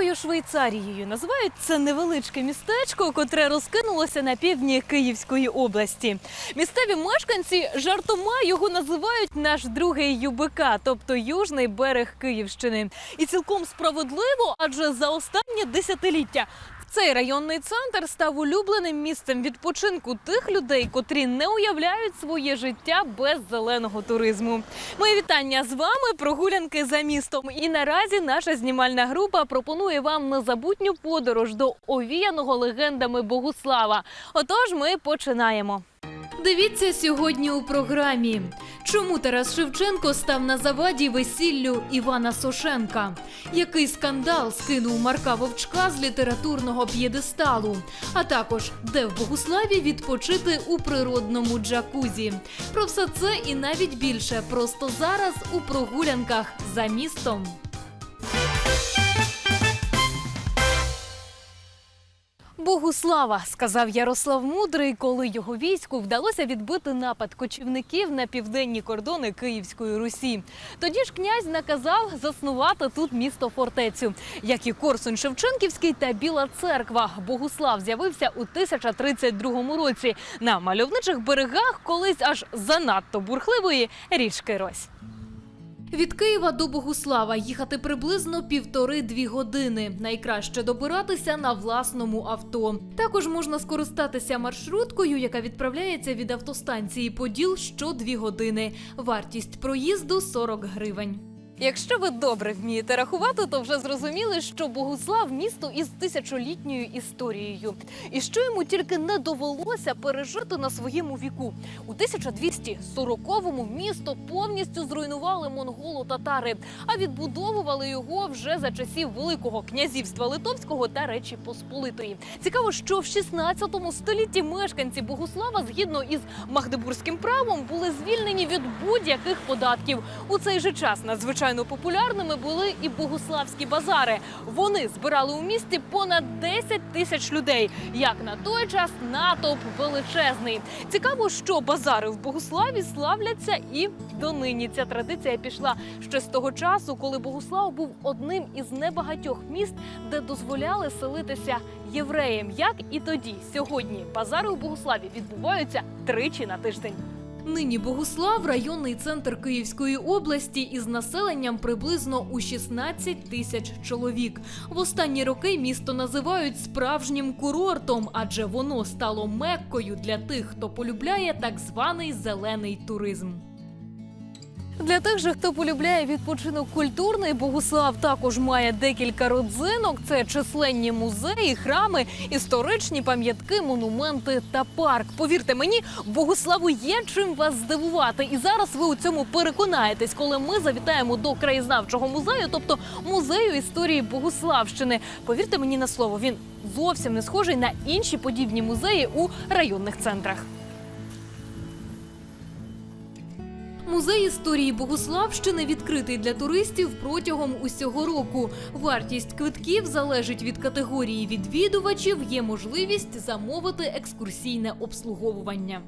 маленькою Швейцарією називають це невеличке містечко, котре розкинулося на півдні Київської області. Місцеві мешканці жартома його називають наш другий ЮБК, тобто южний берег Київщини. І цілком справедливо, адже за останнє десятиліття. Цей районний центр став улюбленим місцем відпочинку тих людей, котрі не уявляють своє життя без зеленого туризму. Мої вітання з вами прогулянки за містом. І наразі наша знімальна група пропонує вам незабутню подорож до овіяного легендами Богуслава. Отож, ми починаємо. Дивіться сьогодні у програмі. Чому Тарас Шевченко став на заваді весіллю Івана Сошенка? Який скандал скинув Марка Вовчка з літературного п'єдесталу? А також де в Богуславі відпочити у природному джакузі? Про все це і навіть більше просто зараз у прогулянках за містом. Богуслава, сказав Ярослав Мудрий, коли його війську вдалося відбити напад кочівників на південні кордони Київської Русі. Тоді ж князь наказав заснувати тут місто фортецю, як і Корсунь Шевченківський та Біла Церква. Богуслав з'явився у 1032 році на мальовничих берегах колись аж занадто бурхливої річки Рось. Від Києва до Богуслава їхати приблизно півтори-дві години. Найкраще добиратися на власному авто. Також можна скористатися маршруткою, яка відправляється від автостанції Поділ що дві години. Вартість проїзду 40 гривень. Якщо ви добре вмієте рахувати, то вже зрозуміли, що Богуслав місто із тисячолітньою історією, і що йому тільки не довелося пережити на своєму віку. У 1240-му місто повністю зруйнували монголо-татари, а відбудовували його вже за часів Великого князівства Литовського та Речі Посполитої. Цікаво, що в 16 столітті мешканці Богуслава, згідно із Магдебурзьким правом, були звільнені від будь-яких податків. У цей же час надзвичайно популярними були і богуславські базари. Вони збирали у місті понад 10 тисяч людей. Як на той час натовп величезний. Цікаво, що базари в Богуславі славляться і донині. Ця традиція пішла ще з того часу, коли Богуслав був одним із небагатьох міст, де дозволяли селитися євреям. Як і тоді, сьогодні базари у Богуславі відбуваються тричі на тиждень. Нині Богуслав районний центр Київської області із населенням приблизно у 16 тисяч чоловік. В останні роки місто називають справжнім курортом, адже воно стало меккою для тих, хто полюбляє так званий зелений туризм. Для тих же, хто полюбляє відпочинок культурний, Богуслав також має декілька родзинок: це численні музеї, храми, історичні пам'ятки, монументи та парк. Повірте мені, Богуславу є чим вас здивувати. І зараз ви у цьому переконаєтесь, коли ми завітаємо до краєзнавчого музею, тобто музею історії Богуславщини. Повірте мені на слово, він зовсім не схожий на інші подібні музеї у районних центрах. Музей історії Богуславщини відкритий для туристів протягом усього року. Вартість квитків залежить від категорії відвідувачів. Є можливість замовити екскурсійне обслуговування.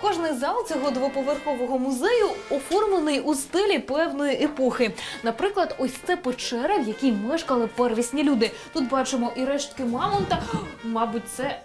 Кожний зал цього двоповерхового музею оформлений у стилі певної епохи. Наприклад, ось це печера, в якій мешкали первісні люди. Тут бачимо і рештки мамонта. Мабуть, це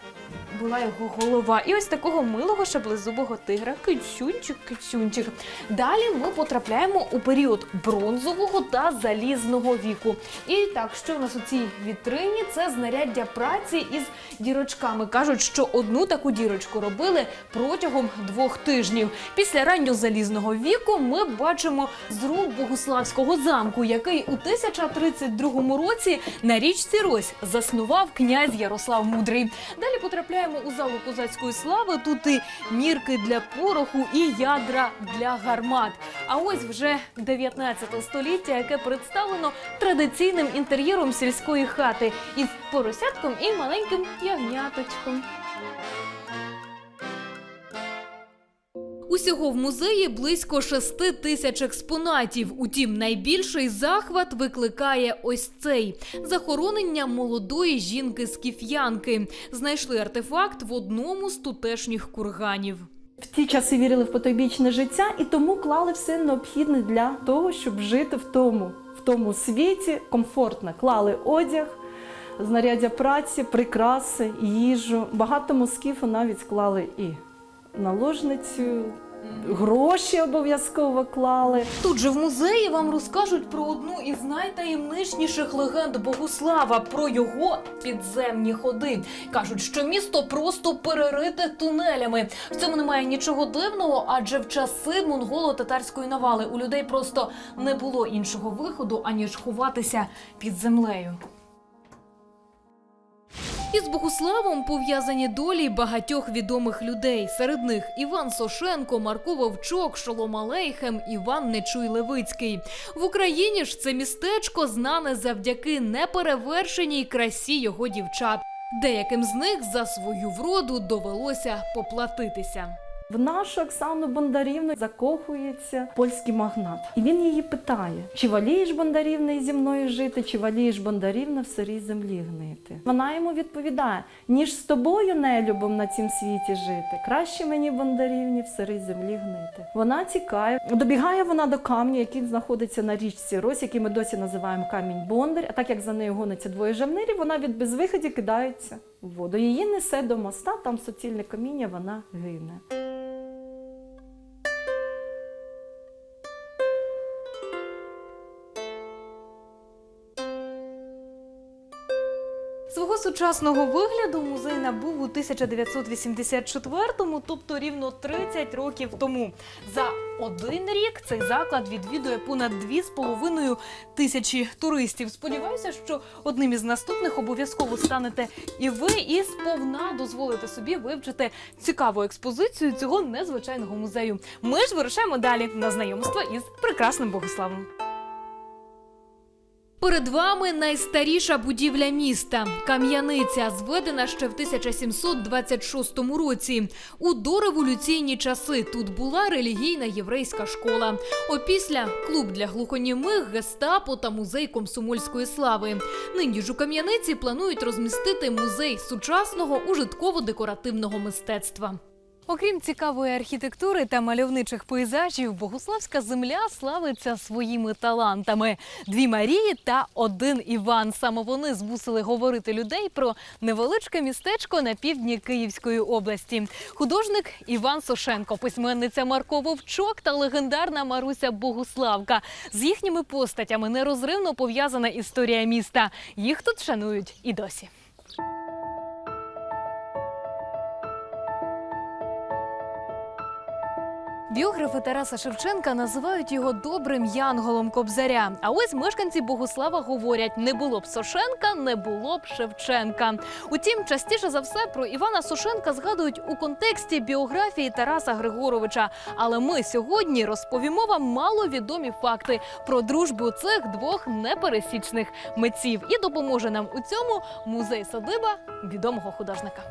була його голова. І ось такого милого шаблезубого тигра. Кицюнчик, кицюнчик. Далі ми потрапляємо у період бронзового та залізного віку. І так, що в нас у цій вітрині? Це знаряддя праці із дірочками. Кажуть, що одну таку дірочку робили протягом двох тижнів. Після ранньозалізного віку ми бачимо зруб Богуславського замку, який у 1032 році на річці Рось заснував князь Ярослав Мудрий. Далі потрапляємо у залу козацької слави. Тут і мірки для пороху, і ядра для гармат. А ось вже 19 століття, яке представлено традиційним інтер'єром сільської хати із поросятком і маленьким ягняточком. Усього в музеї близько шести тисяч експонатів. Утім, найбільший захват викликає ось цей захоронення молодої жінки скіф'янки. Знайшли артефакт в одному з тутешніх курганів. В ті часи вірили в потойбічне життя і тому клали все необхідне для того, щоб жити в тому, в тому світі комфортно клали одяг, знаряддя праці, прикраси, їжу. Багато москів навіть клали і наложницю, гроші обов'язково клали. Тут же в музеї вам розкажуть про одну із найтаємничніших легенд Богуслава про його підземні ходи. Кажуть, що місто просто перерите тунелями. В цьому немає нічого дивного, адже в часи монголо-татарської навали у людей просто не було іншого виходу аніж ховатися під землею. Із Богуславом пов'язані долі багатьох відомих людей. Серед них Іван Сошенко, Марко Вовчок, Шолом Алейхем, Іван Нечуй Левицький. В Україні ж це містечко знане завдяки неперевершеній красі його дівчат. Деяким з них за свою вроду довелося поплатитися. В нашу Оксану Бондарівну закохується польський магнат. І він її питає: чи волієш Бондарівна зі мною жити, чи волієш Бондарівна в сирій землі гнити? Вона йому відповідає: ніж з тобою нелюбом на цім світі жити, краще мені Бондарівні в сирій землі гнити. Вона тікає. Добігає вона до камня, який знаходиться на річці Рось, який ми досі називаємо камінь Бондар. А так як за нею гониться двоє жавнирів, вона від безвиході кидається в воду. Її несе до моста, там суцільне каміння, вона гине. Сучасного вигляду музей набув у 1984-му, тобто рівно 30 років тому. За один рік цей заклад відвідує понад 2,5 тисячі туристів. Сподіваюся, що одним із наступних обов'язково станете і ви, і сповна дозволите собі вивчити цікаву експозицію цього незвичайного музею. Ми ж вирушаємо далі на знайомство із прекрасним Богославом. Перед вами найстаріша будівля міста кам'яниця, зведена ще в 1726 році. У дореволюційні часи тут була релігійна єврейська школа. Опісля клуб для глухонімих, гестапо та музей комсомольської слави. Нині ж у кам'яниці планують розмістити музей сучасного ужитково-декоративного мистецтва. Окрім цікавої архітектури та мальовничих пейзажів, Богуславська земля славиться своїми талантами. Дві Марії та один Іван. Саме вони змусили говорити людей про невеличке містечко на півдні Київської області. Художник Іван Сошенко, письменниця Марко Вовчок та легендарна Маруся Богуславка. З їхніми постатями нерозривно пов'язана історія міста. Їх тут шанують і досі. Біографи Тараса Шевченка називають його добрим янголом Кобзаря. А ось мешканці Богуслава говорять: не було б Сошенка, не було б Шевченка. Утім, частіше за все про Івана Сошенка згадують у контексті біографії Тараса Григоровича. Але ми сьогодні розповімо вам маловідомі факти про дружбу цих двох непересічних митців. І допоможе нам у цьому музей садиба відомого художника.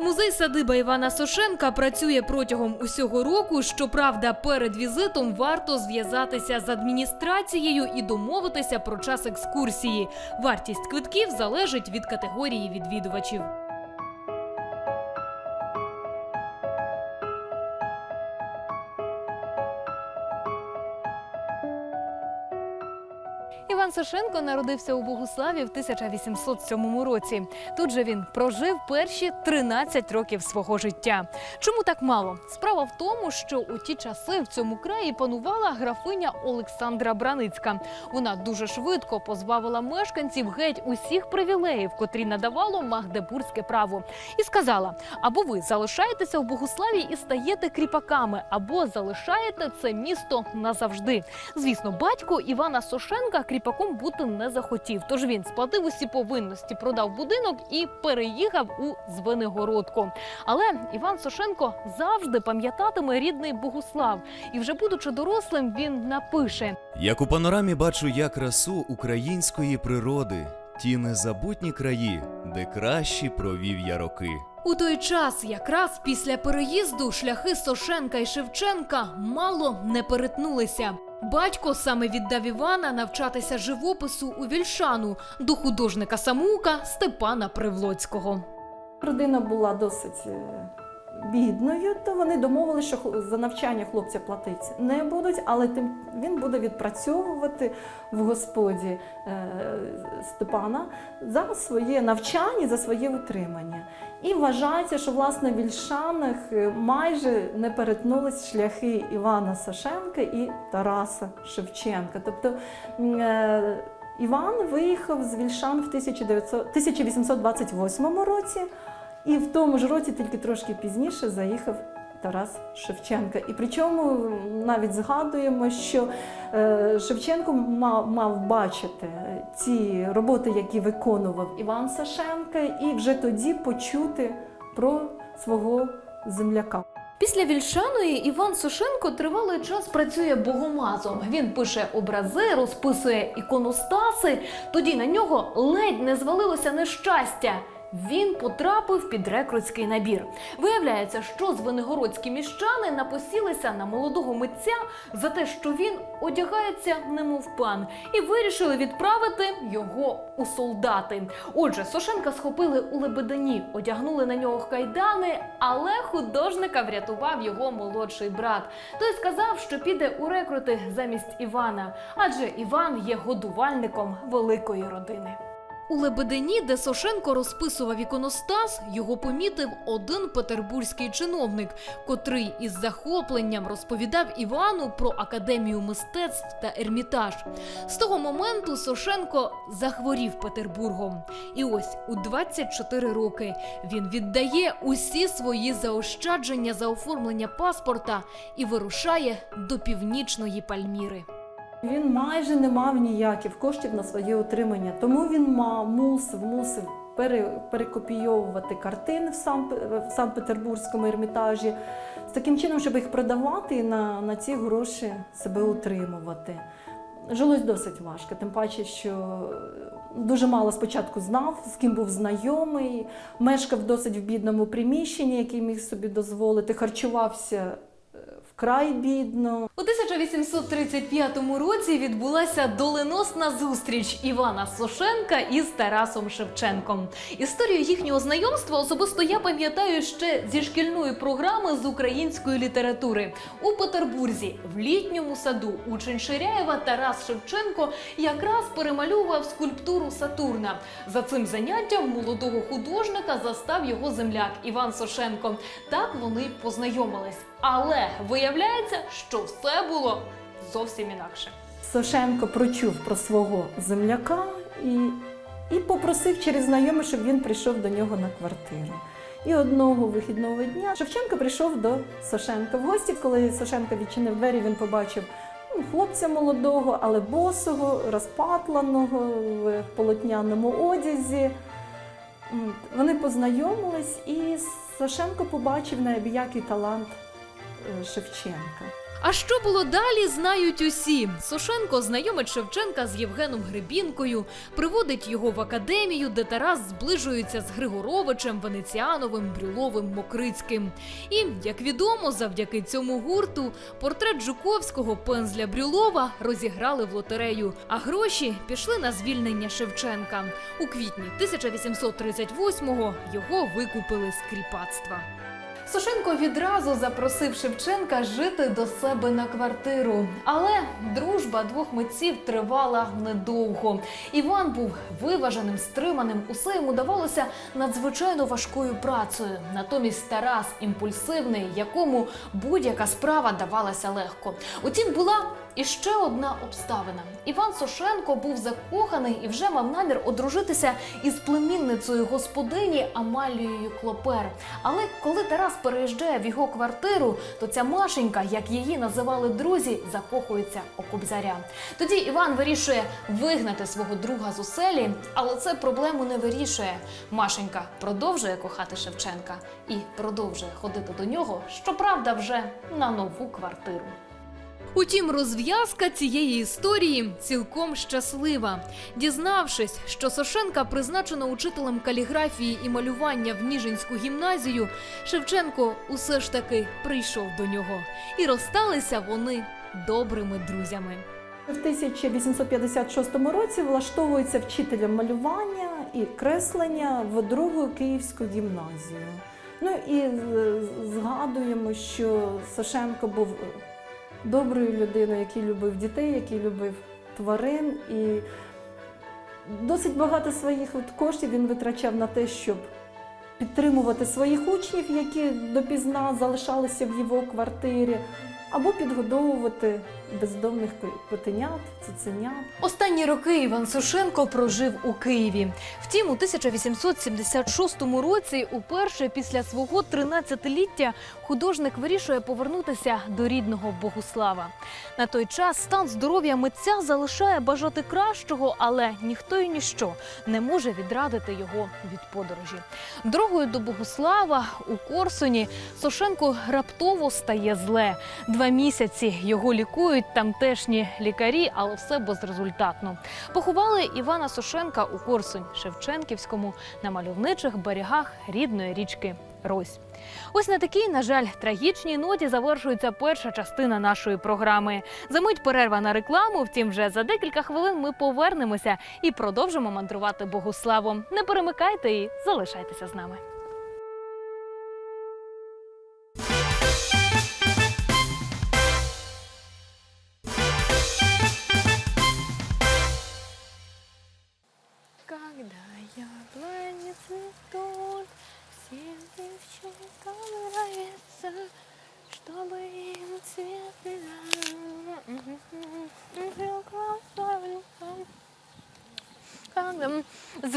Музей садиба Івана Сошенка працює протягом усього року. Щоправда, перед візитом варто зв'язатися з адміністрацією і домовитися про час екскурсії. Вартість квитків залежить від категорії відвідувачів. Іван народився у Богуславі в 1807 році. Тут же він прожив перші 13 років свого життя. Чому так мало? Справа в тому, що у ті часи в цьому краї панувала графиня Олександра Браницька. Вона дуже швидко позбавила мешканців геть усіх привілеїв, котрі надавало магдебурзьке право, і сказала: або ви залишаєтеся в Богуславі і стаєте кріпаками, або залишаєте це місто назавжди. Звісно, батько Івана Сошенка кріпаком бути не захотів. Тож він сплатив усі повинності, продав будинок і переїхав у Звенигородку. Але Іван Сошенко завжди пам'ятатиме рідний Богуслав, і вже будучи дорослим, він напише: Як у панорамі бачу я красу української природи, ті незабутні краї, де кращі провів я роки. У той час, якраз після переїзду, шляхи Сошенка і Шевченка мало не перетнулися. Батько саме віддав Івана навчатися живопису у Вільшану до художника самоука Степана Привлоцького. Родина була досить е, бідною, то вони домовилися, що за навчання хлопця платити не будуть, але тим він буде відпрацьовувати в господі е, Степана за своє навчання, за своє утримання. І вважається, що власне в Вільшанах е, майже не перетнулись шляхи Івана Сашенка і Тараса Шевченка. Тобто е, Іван виїхав з Вільшан в 1900 1828 році, і в тому ж році, тільки трошки пізніше, заїхав Тарас Шевченка. І причому навіть згадуємо, що е, Шевченко мав, мав бачити ці роботи, які виконував Іван Сашенка, і вже тоді почути про свого земляка. Після Вільшаної Іван Сушенко тривалий час працює богомазом. Він пише образи, розписує іконостаси. Тоді на нього ледь не звалилося нещастя. Він потрапив під рекрутський набір. Виявляється, що звенигородські міщани напосілися на молодого митця за те, що він одягається немов пан, і вирішили відправити його у солдати. Отже, Сошенка схопили у Лебедині, одягнули на нього кайдани, але художника врятував його молодший брат. Той сказав, що піде у рекрути замість Івана, адже Іван є годувальником великої родини. У Лебедині, де Сошенко розписував іконостас, його помітив один петербурзький чиновник, котрий із захопленням розповідав Івану про академію мистецтв та ермітаж. З того моменту Сошенко захворів Петербургом. І ось у 24 роки він віддає усі свої заощадження за оформлення паспорта і вирушає до північної Пальміри. Він майже не мав ніяких коштів на своє утримання, тому він мав, мусив, мусив пере, перекопійовувати картини в, Сан, в Санкт-Петербурзькому ермітажі з таким чином, щоб їх продавати і на, на ці гроші себе утримувати. Жилось досить важко, тим паче, що дуже мало спочатку знав, з ким був знайомий, мешкав досить в бідному приміщенні, який міг собі дозволити, харчувався вкрай бідно. У 1835 році відбулася доленосна зустріч Івана Сошенка із Тарасом Шевченком. Історію їхнього знайомства особисто я пам'ятаю ще зі шкільної програми з української літератури. У Петербурзі в літньому саду учень Ширяєва Тарас Шевченко якраз перемальовував скульптуру Сатурна. За цим заняттям молодого художника застав його земляк Іван Сошенко. Так вони познайомились. Але виявляється, що все було зовсім інакше. Сошенко прочув про свого земляка і, і попросив через знайомих, щоб він прийшов до нього на квартиру. І одного вихідного дня Шевченко прийшов до Сошенка в гості. Коли Сошенко відчинив двері, він побачив ну, хлопця молодого, але босого, розпатланого в полотняному одязі. Вони познайомились, і Сошенко побачив неабиякий талант Шевченка. А що було далі, знають усі. Сошенко знайомить Шевченка з Євгеном Гребінкою, приводить його в академію, де Тарас зближується з Григоровичем, Венеціановим, Брюловим, Мокрицьким. І, як відомо, завдяки цьому гурту портрет Жуковського пензля Брюлова розіграли в лотерею, а гроші пішли на звільнення Шевченка. У квітні 1838-го його викупили з кріпацтва. Сошенко відразу запросив Шевченка жити до себе на квартиру. Але дружба двох митців тривала недовго. Іван був виваженим, стриманим. Усе йому давалося надзвичайно важкою працею. Натомість Тарас імпульсивний, якому будь-яка справа давалася легко. Утім, була і ще одна обставина. Іван Сошенко був закоханий і вже мав намір одружитися із племінницею господині Амалією Клопер. Але коли Тарас переїжджає в його квартиру, то ця Машенька, як її називали друзі, закохується у кобзаря. Тоді Іван вирішує вигнати свого друга з оселі, але це проблему не вирішує. Машенька продовжує кохати Шевченка і продовжує ходити до нього, щоправда, вже на нову квартиру. Утім, розв'язка цієї історії цілком щаслива. Дізнавшись, що Сошенка призначено учителем каліграфії і малювання в Ніжинську гімназію, Шевченко усе ж таки прийшов до нього, і розсталися вони добрими друзями. В 1856 році влаштовується вчителем малювання і креслення в другу київську гімназію. Ну і згадуємо, що Сашенко був доброю людиною, який любив дітей, який любив тварин. І досить багато своїх от коштів він витрачав на те, щоб підтримувати своїх учнів, які допізна залишалися в його квартирі, або підгодовувати бездомних котенят, цуценят. Останні роки Іван Сушенко прожив у Києві. Втім, у 1876 році, уперше після свого 13-ліття, художник вирішує повернутися до рідного Богуслава. На той час стан здоров'я митця залишає бажати кращого, але ніхто і ніщо не може відрадити його від подорожі. Дорогою до Богуслава у Корсуні Сошенко раптово стає зле. Два місяці його лікують тамтешні лікарі, але все безрезультатно. Поховали Івана Сошенка у Корсунь Шевченківському на мальовничих берегах рідної річки Рось. Ось на такій, на жаль, трагічній ноті завершується перша частина нашої програми. Замить перерва на рекламу. Втім, вже за декілька хвилин ми повернемося і продовжимо мандрувати Богуславом. Не перемикайте і залишайтеся з нами.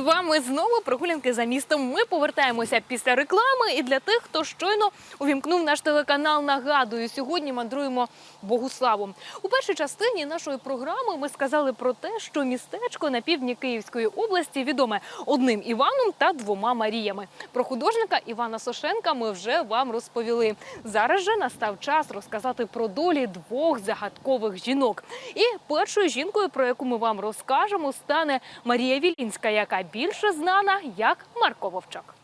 Вами знову прогулянки за містом. Ми повертаємося після реклами. І для тих, хто щойно увімкнув наш телеканал, нагадую, сьогодні мандруємо Богуславом. У першій частині нашої програми ми сказали про те, що містечко на півдні Київської області відоме одним Іваном та двома Маріями. Про художника Івана Сошенка ми вже вам розповіли. Зараз же настав час розказати про долі двох загадкових жінок. І першою жінкою, про яку ми вам розкажемо, стане Марія Вілінська, яка більше знана як Марко Вовчак.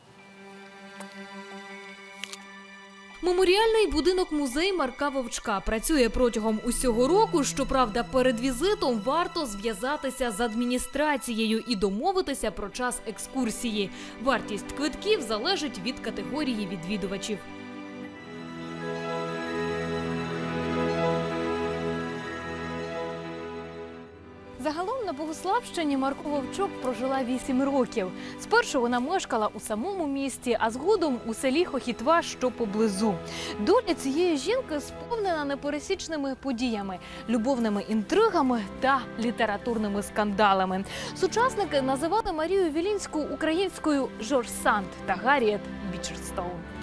Меморіальний будинок музей Марка Вовчка працює протягом усього року. Щоправда, перед візитом варто зв'язатися з адміністрацією і домовитися про час екскурсії. Вартість квитків залежить від категорії відвідувачів. На Богославщині Марко Вовчок прожила 8 років. Спершу вона мешкала у самому місті, а згодом у селі Хохітва, що поблизу. Доля цієї жінки сповнена непересічними подіями, любовними інтригами та літературними скандалами. Сучасники називали Марію Вілінську українською Жорж Санд та Гарріет Бічерстоун.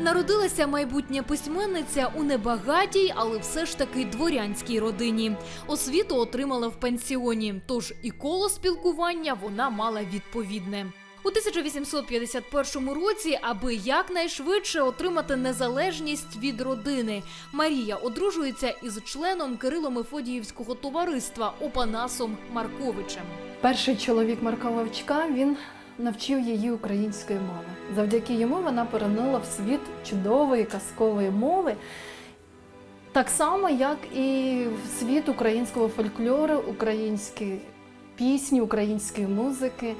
Народилася майбутня письменниця у небагатій, але все ж таки дворянській родині. Освіту отримала в пансіоні, тож і коло спілкування вона мала відповідне. У 1851 році, аби якнайшвидше отримати незалежність від родини, Марія одружується із членом Кирило-Мефодіївського товариства Опанасом Марковичем. Перший чоловік Марка Вовчка він навчив її української мови. Завдяки йому вона поринула в світ чудової казкової мови. Так само, як і в світ українського фольклору, української пісні, української музики.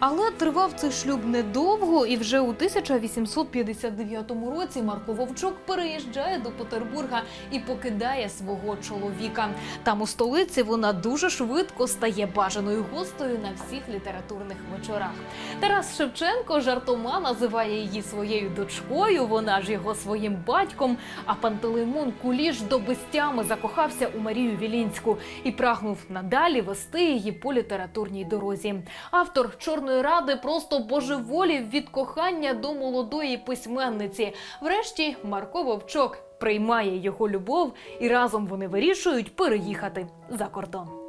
Але тривав цей шлюб недовго, і вже у 1859 році Марко Вовчок переїжджає до Петербурга і покидає свого чоловіка. Там у столиці вона дуже швидко стає бажаною гостею на всіх літературних вечорах. Тарас Шевченко жартома називає її своєю дочкою, вона ж його своїм батьком. А Пантелеймон Куліш до безтями закохався у Марію Вілінську і прагнув надалі вести її по літературній дорозі. Автор чорної ради просто божеволів від кохання до молодої письменниці. Врешті Марко Вовчок приймає його любов, і разом вони вирішують переїхати за кордон.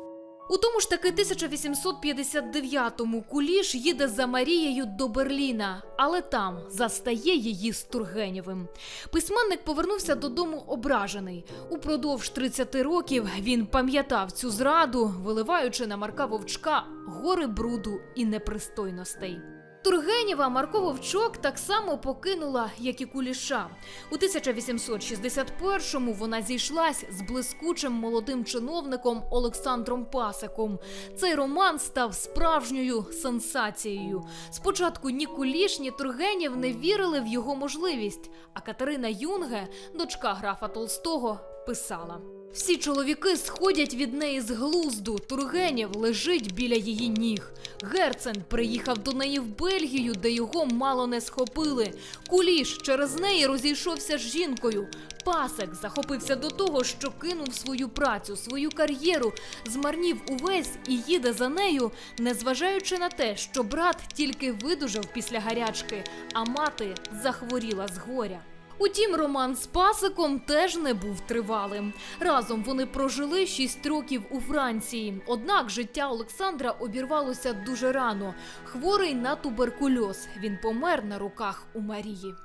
У тому ж таки 1859-му Куліш їде за Марією до Берліна, але там застає її з Тургенєвим. Письменник повернувся додому ображений. Упродовж 30 років він пам'ятав цю зраду, виливаючи на Марка Вовчка гори бруду і непристойностей. Тургенєва Марко Вовчок так само покинула, як і Куліша. У 1861-му вона зійшлась з блискучим молодим чиновником Олександром Пасиком. Цей роман став справжньою сенсацією. Спочатку ні Куліш, ні Тургенєв не вірили в його можливість. А Катерина Юнге, дочка графа Толстого, писала. Всі чоловіки сходять від неї з глузду. Тургенєв лежить біля її ніг. Герцен приїхав до неї в Бельгію, де його мало не схопили. Куліш через неї розійшовся з жінкою. Пасек захопився до того, що кинув свою працю, свою кар'єру, змарнів увесь і їде за нею, незважаючи на те, що брат тільки видужав після гарячки, а мати захворіла з горя. Утім, роман з Пасиком теж не був тривалим. Разом вони прожили шість років у Франції. Однак життя Олександра обірвалося дуже рано. Хворий на туберкульоз. Він помер на руках у Марії.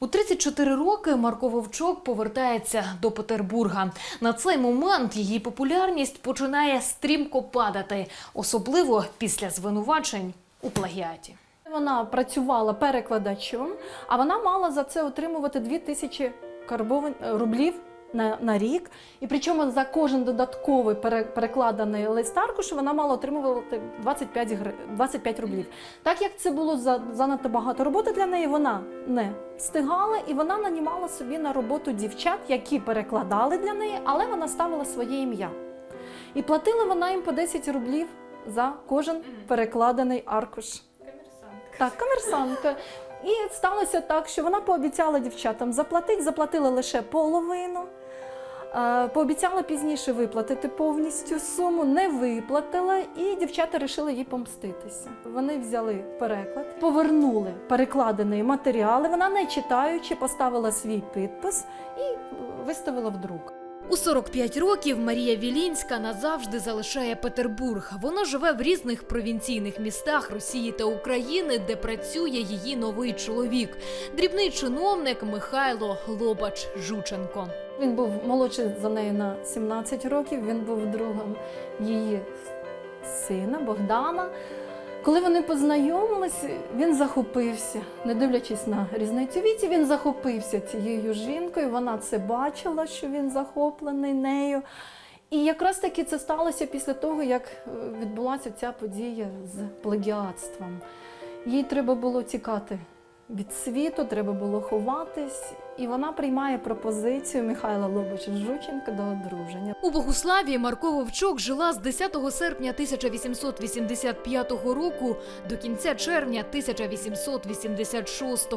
У 34 роки Марко Вовчок повертається до Петербурга. На цей момент її популярність починає стрімко падати, особливо після звинувачень у плагіаті. Вона працювала перекладачем, а вона мала за це отримувати 2 тисячі рублів на, на рік. І причому за кожен додатковий перекладений лист аркуш вона мала отримувати 25, гри... 25 рублів. Так як це було за... занадто багато роботи для неї, вона не встигала і вона нанімала собі на роботу дівчат, які перекладали для неї, але вона ставила своє ім'я. І платила вона їм по 10 рублів за кожен перекладений аркуш. Так, комерсантка. І сталося так, що вона пообіцяла дівчатам заплатити, заплатила лише половину. е, Пообіцяла пізніше виплатити повністю суму, не виплатила, і дівчата вирішили їй помститися. Вони взяли переклад, повернули перекладені матеріали. Вона, не читаючи, поставила свій підпис і виставила в друк. У 45 років Марія Вілінська назавжди залишає Петербург. Вона живе в різних провінційних містах Росії та України, де працює її новий чоловік, дрібний чиновник Михайло Лобач Жученко. Він був молодший за нею на 17 років. Він був другом її сина Богдана. Коли вони познайомились, він захопився, не дивлячись на різницю віці, він захопився цією жінкою. Вона це бачила, що він захоплений нею. І якраз таки це сталося після того, як е, відбулася ця подія з плагіатством. Їй треба було тікати від світу, треба було ховатись, і вона приймає пропозицію Михайла Лобача Жученка до одруження. У Богуславі Марко Вовчок жила з 10 серпня 1885 року до кінця червня 1886.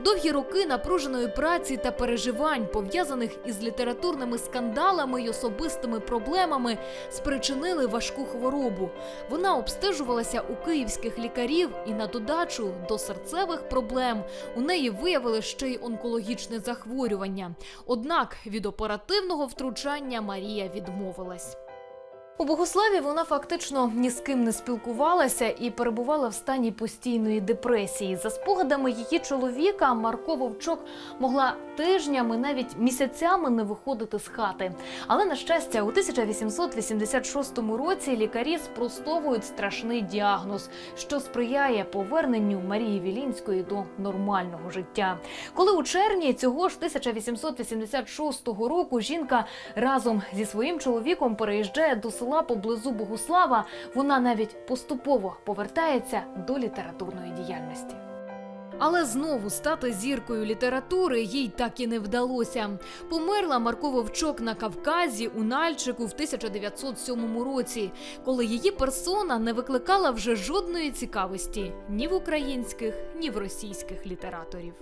Довгі роки напруженої праці та переживань, пов'язаних із літературними скандалами й особистими проблемами, спричинили важку хворобу. Вона обстежувалася у київських лікарів і на додачу до серцевих проблем у неї виявили ще й онкологічне захворювання. Однак від оперативного втручання Марія відмовилась. У Богославі вона фактично ні з ким не спілкувалася і перебувала в стані постійної депресії. За спогадами її чоловіка, Марко Вовчок могла тижнями, навіть місяцями не виходити з хати. Але на щастя, у 1886 році лікарі спростовують страшний діагноз, що сприяє поверненню Марії Вілінської до нормального життя. Коли у червні цього ж 1886 року жінка разом зі своїм чоловіком переїжджає до села поблизу Богуслава, вона навіть поступово повертається до літературної діяльності. Але знову стати зіркою літератури їй так і не вдалося. Померла Марко Вовчок на Кавказі у Нальчику в 1907 році, коли її персона не викликала вже жодної цікавості ні в українських, ні в російських літераторів.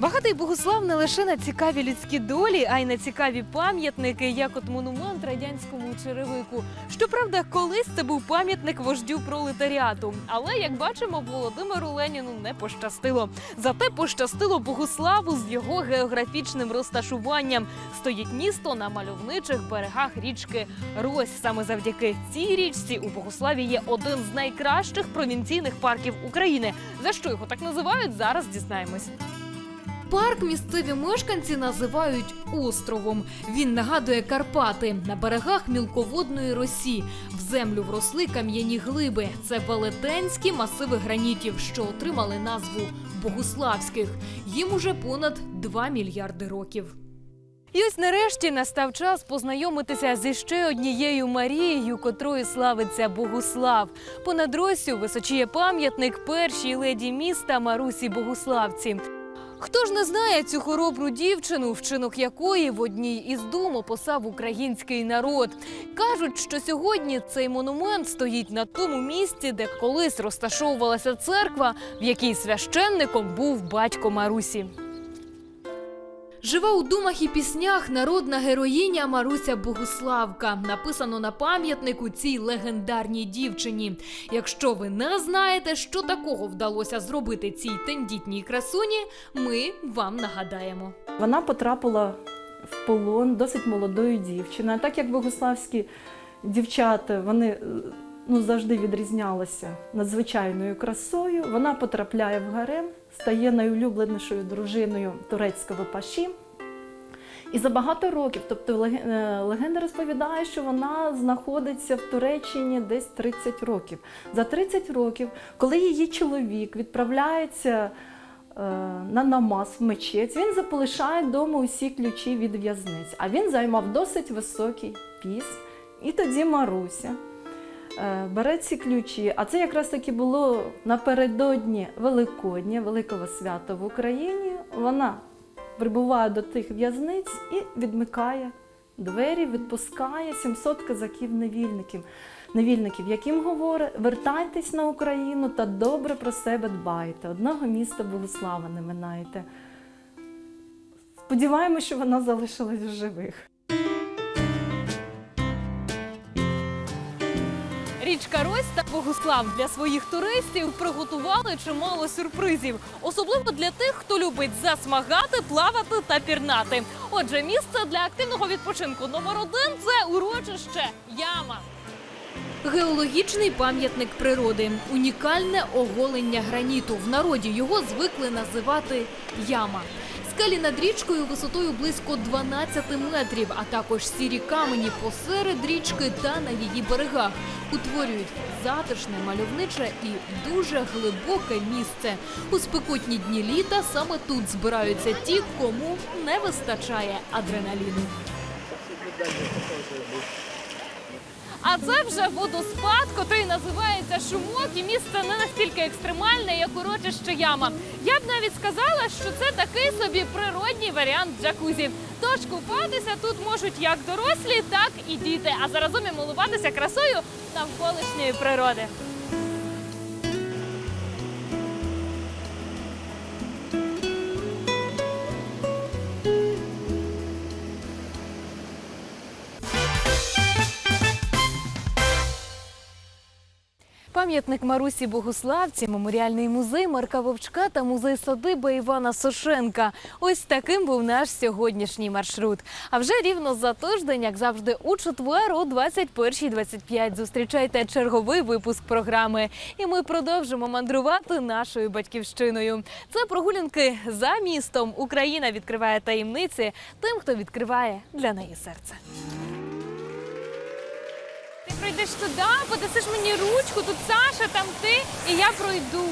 Багатий Богуслав не лише на цікаві людські долі, а й на цікаві пам'ятники, як от монумент радянському черевику. Щоправда, колись це був пам'ятник вождю пролетаріату. Але як бачимо, Володимиру Леніну не пощастило. Зате пощастило Богуславу з його географічним розташуванням. Стоїть місто на мальовничих берегах річки Рось. Саме завдяки цій річці у Богуславі є один з найкращих провінційних парків України. За що його так називають? Зараз дізнаємось. Парк місцеві мешканці називають островом. Він нагадує Карпати на берегах мілководної росі. В землю вросли кам'яні глиби. Це велетенські масиви гранітів, що отримали назву Богуславських. Їм уже понад 2 мільярди років. І ось нарешті настав час познайомитися зі ще однією Марією, котрою славиться Богуслав. Понад Росю височіє пам'ятник першій леді міста Марусі Богуславці. Хто ж не знає цю хоробру дівчину, вчинок якої в одній із дум описав український народ? Кажуть, що сьогодні цей монумент стоїть на тому місці, де колись розташовувалася церква, в якій священником був батько Марусі. Жива у думах і піснях народна героїня Маруся Богуславка. Написано на пам'ятнику цій легендарній дівчині. Якщо ви не знаєте, що такого вдалося зробити цій тендітній красуні, ми вам нагадаємо. Вона потрапила в полон досить молодою дівчиною. Так як богославські дівчата вони е, ну, завжди відрізнялися надзвичайною красою, вона потрапляє в гарем, стає найулюбленішою дружиною турецького паші. І за багато років, тобто е, легенда розповідає, що вона знаходиться в Туреччині десь 30 років. За 30 років, коли її чоловік відправляється е, на намаз в мечеть, він заполишає вдома усі ключі від в'язниць. А він займав досить високий піс. І тоді Маруся бере ці ключі. А це якраз таки було напередодні Великодня, Великого свята в Україні. Вона прибуває до тих в'язниць і відмикає двері, відпускає 700 казаків-невільників, невільників, яким говорить: вертайтесь на Україну та добре про себе дбайте. Одного міста Богослава не минайте. Сподіваємося, що вона залишилась в живих. Річка Рось та Богуслав для своїх туристів приготували чимало сюрпризів, особливо для тих, хто любить засмагати, плавати та пірнати. Отже, місце для активного відпочинку номер один це урочище Яма. Геологічний пам'ятник природи, унікальне оголення граніту. В народі його звикли називати яма. Скелі над річкою висотою близько 12 метрів, а також сірі камені посеред річки та на її берегах утворюють затишне, мальовниче і дуже глибоке місце. У спекотні дні літа саме тут збираються ті, кому не вистачає адреналіну. А це вже водоспад, котрий називається Шумок, і місце не настільки екстремальне, як урочище яма. Я б навіть сказала, що це такий собі природній варіант джакузі. Тож купатися тут можуть як дорослі, так і діти, а заразом і милуватися красою навколишньої природи. Пам'ятник Марусі Богуславці, меморіальний музей Марка Вовчка та музей садиба Івана Сошенка. Ось таким був наш сьогоднішній маршрут. А вже рівно за тиждень, як завжди, у четвер о 21.25 зустрічайте черговий випуск програми. І ми продовжимо мандрувати нашою батьківщиною. Це прогулянки за містом. Україна відкриває таємниці тим, хто відкриває для неї серце. Ти прийдеш туди, подасиш мені ручку, тут Саша, там ти, і я пройду.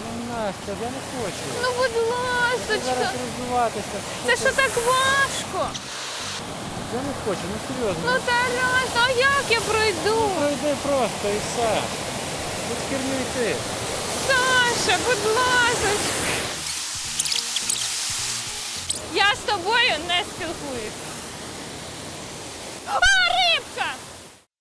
Ну, Настя, я не хочу. Ну, будь Зараз розвиватися. це що так важко? Я не хочу, ну серйозно. Ну, Тарас, а як я пройду? Пройди просто і все. Без херню йти. Саша, будь ласочка. Я з тобою не спілкуюсь. А!